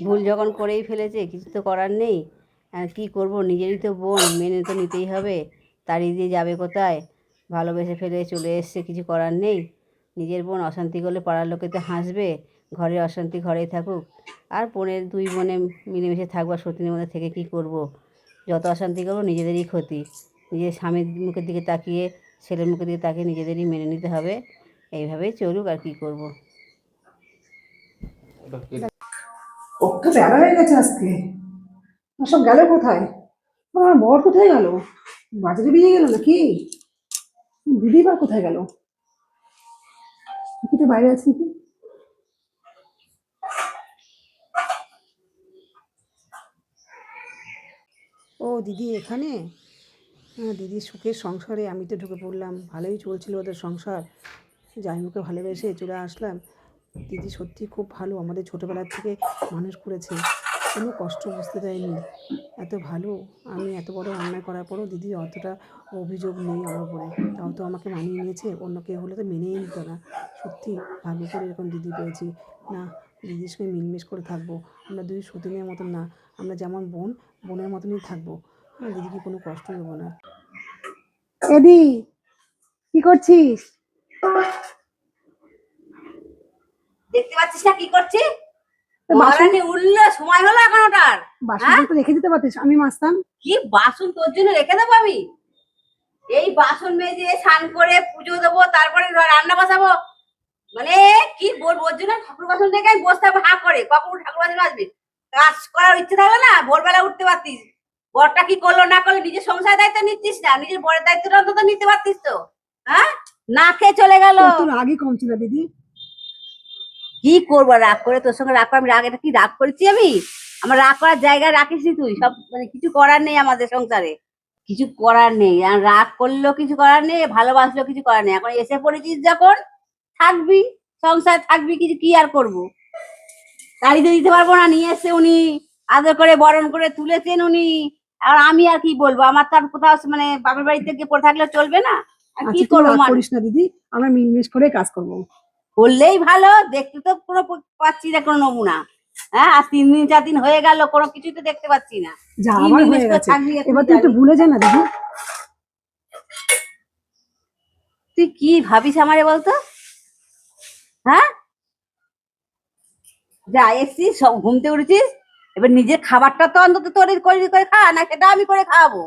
ভুল যখন করেই ফেলেছে, কিছু তো করার নেই। কী করব? নিজেরই তো বোন, মেনে তো নিতেই হবে। তাড়িয়ে দিয়ে যাবে কোথায়? ভালোবেসে ফেলে চলে এসছে, কিছু করার নেই। নিজের বোন অশান্তি করলে পাড়ার লোকে তো হাসবে। ঘরে অশান্তি ঘরেই থাকুক। আর বোনের দুই বোনে মিলেমিশে থাকব সতীনের মধ্যে থেকে কী করব? যত অশান্তি করব নিজেদেরই ক্ষতি। নিজের স্বামীর মুখের দিকে তাকিয়ে, ছেলের মুখের দিকে তাকিয়ে নিজেদেরই মেনে নিতে হবে। এইভাবেই চলুক আর কী করব। ওটা বেড়া হয়ে গেছে আজকে। সব গেল কোথায়? আমার বর কোথায় গেল? বাজারে বেরিয়ে গেল নাকি? দিদি বা কোথায় গেল? তো বাইরে আছে কি ও, দিদি এখানে? হ্যাঁ দিদির সুখের সংসারে, আমি তো ঢুকে পড়লাম। ভালোই চলছিল ওদের সংসার। জামাইবাবুকে ভালোবেসে চলে আসলাম। দিদি সত্যি খুব ভালো। আমাদের ছোটোবেলার থেকে মানুষ করেছে। কোনো কষ্ট বুঝতে দেয়নি। এত ভালো। আমি এত বড় অন্যায় করার পরও দিদি অতটা অভিযোগ নেই আমার উপরে। তাও তো আমাকে মানিয়ে নিয়েছে। অন্য কেউ হলে তো মেনেই নিত না। সত্যি ভালো করে এরকম দিদি পেয়েছি। না, দিদির সঙ্গে মিলমিশ করে থাকব। আমরা দুই সতীনের মতন না। আমরা যেমন বোন, বোনের মতনই থাকব। হ্যাঁ দিদিকে কোনো কষ্ট দেবো না। এদি কি করছিস? দেখতে পাচ্ছিস না কি করছি? মহারানী উঠল সময় হলো এখন ওটার। বাসন তো রেখে দিতে পারতিস আমি মাসতাম। কি বাসন তোর জন্য রেখে দেবো আমি? এই বাসন মেজে স্নান করে পুজো দেবো তারপরে রান্না বসাবো। মানে কি বলব ওর জন্য ঠাকুর বাসন রেখে বসতে হবে হা করে। কখন ঠাকুর বাসন আসবে কাজ করার ইচ্ছে থাকবে না ভোরবেলা উঠতে পারতিস। বরটা কি করল না করল নিজের সংসার দায়িত্ব নিচ্ছিস না? নিজের বরের দায়িত্বটা অন্তত নিতে পারতিস তো। হ্যাঁ? না খেয়ে চলে গেল। তোর আগে কম ছিল দিদি। কি করব রাগ করে তোর সঙ্গে রাগ করে? আমি রাগ এটা কি রাগ করেছি আমি? আমার রাগ করার জায়গায় রাখিস তুই। সব মানে কিছু করার নেই আমাদের সংসারে। কিছু করার নেই। আর রাগ করলেও কিছু করার নেই ভালোবাসলেও কিছু করার নেই। এখন এসে পড়েছিস যখন থাকবি সংসার থাকবি কিছু কি আর করব? তাড়িতে দিতে পারব না। নিয়ে এসছে উনি আদর করে বরণ করে তুলেছেন উনি। আর আমি আর কি বলব? আমার তার কোথাও মানে বাপের বাড়িতে গিয়ে পড়ে থাকলে চলবে না। আর কি আচ্ছা করব মানুষ না দিদি। আমরা মিলমিশ করে কাজ করব। করলেই ভালো দেখতে তো পুরো পাচ্ছি না কোনো নমুনা। হ্যাঁ আর তিন দিন চার দিন হয়ে গেল কোনো কিছুই তো দেখতে পাচ্ছি না। এবার তুই একটু ভুলে যা না দিদি তুই কি ভাবিস আমারে বলতো? হ্যাঁ? যা এসছিস সব ঘুমতে উঠেছিস এবার নিজের খাবারটা তো অন্তত তোর করে করে খা না সেটা আমি করে খাওয়াবো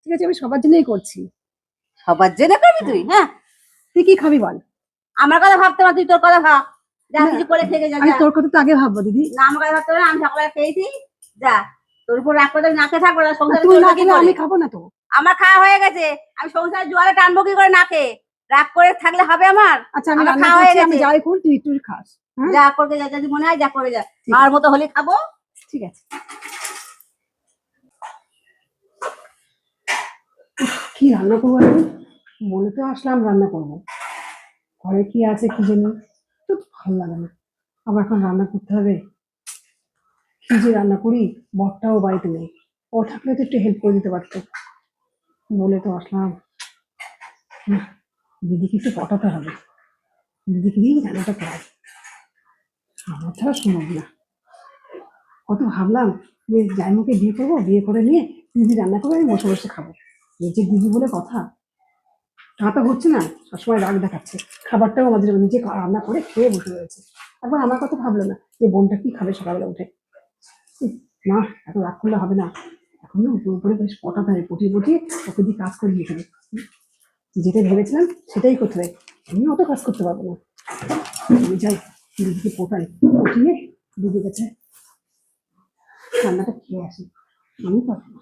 ঠিক আছে আমি সবার জন্যই করছি। সবার জন্য করবি তুই? হ্যাঁ। তুই কি খাবি বল? আমার কথা ভাবতে না তুই তোর কথা ভাব। যা কিছু করে থেকে যা আমি তোর কথা তো আগে ভাববো দিদি। না আমার কথা ভাবতে না আমি সকালে খেয়েছি যা। তোর উপর রাগ করে নাকে থাকব না সংসারে তুই না কি খেলে আমি খাব না তো। আমার খাওয়া হয়ে গেছে আমি সংসার জোয়ারে টানবো কি করে না খেয়ে? রাগ করে থাকলে হবে আমার? আচ্ছা আমি রান্না খাওয়া হয়ে করছি আমি যাই এখন তুই একটু খাস হ্যাঁ? যা করে যা যদি মনে হয় যা করে যা। আমার মতো হলে খাব। ঠিক আছে। কি রান্না করব আমি বলে তো আসলাম রান্না করব। ঘরে কি আছে কি জানি? তো ভালো লাগে না। আবার এখন রান্না করতে হবে। কি যে রান্না করি, বরটাও বাড়িতে নেই। ও থাকলে তো একটু হেল্প করে দিতে পারতো। বলে তো আসলাম। দিদিকে একটু পটাতে হবে। দিদিকে দিয়েই রান্নাটা করাই। আমার ছাড়া সম্ভব না। কত ভাবলাম যে জাইমুকে বিয়ে করব, বিয়ে করে নিয়ে দিদি রান্না করবে আমি বসে বসে খাব। নিজে দিদি বলে কথা তো হচ্ছে না সবসময় রাগ দেখাচ্ছে। খাবারটাও আমাদের নিজে রান্না করে খেয়ে বসে রয়েছে। একবার আমার কথা ভাবলো না যে বোনটা কি খাবে সকালবেলা উঠে। না এত রাগ করলে হবে না। এখন না উপরে উপরে বেশ পটাতে হবে পটিয়ে পটিয়ে ওকে দিয়ে কাজ করিয়ে হুম, যেটা ভেবেছিলাম সেটাই করতে হবে আমি অত কাজ করতে পারব না। আমি যাই দিদিকে পোটাই পটিয়ে দিদি কাছে রান্নাটা খেয়ে আসি। আমি পারব না।